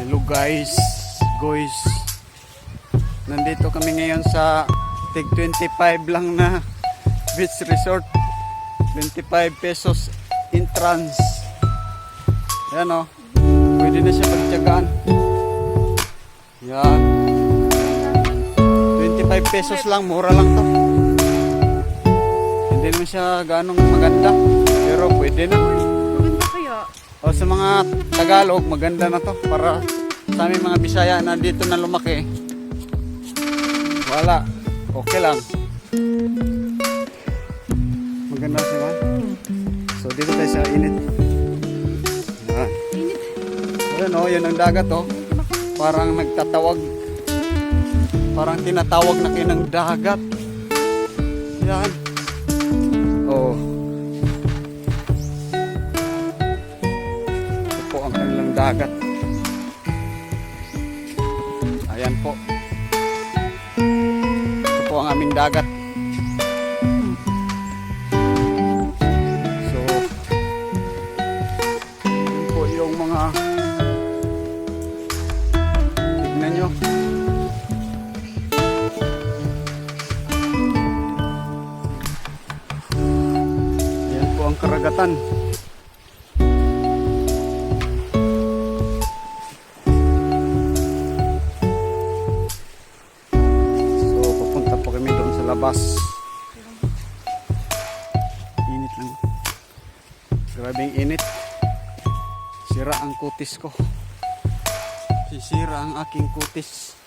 Hello guys, guys. Nandito kami ngayon sa tig 25 lang na beach resort. 25 pesos entrance. Yan o. Pwede na siya pagtyagaan. Yan. 25 pesos lang, mura lang to. Hindi naman siya ganong maganda. Pero pwede na. Maganda kaya. O sa mga Tagalog, maganda na to para sa aming mga Bisaya na dito na lumaki. Wala. Okay lang. Maganda siya. So dito tayo sa init. Yan. Ayan o, yan ang dagat o. Parang nagtatawag. Parang tinatawag na kayo ng dagat. Yan. Oh. Ang kanilang dagat. Ayan po. Ito po ang aming dagat. So, yun po yung mga tignan nyo. Ayan po ang karagatan. Labas. Init lang. Grabing init. Sira ang kutis ko. Sisira ang aking kutis.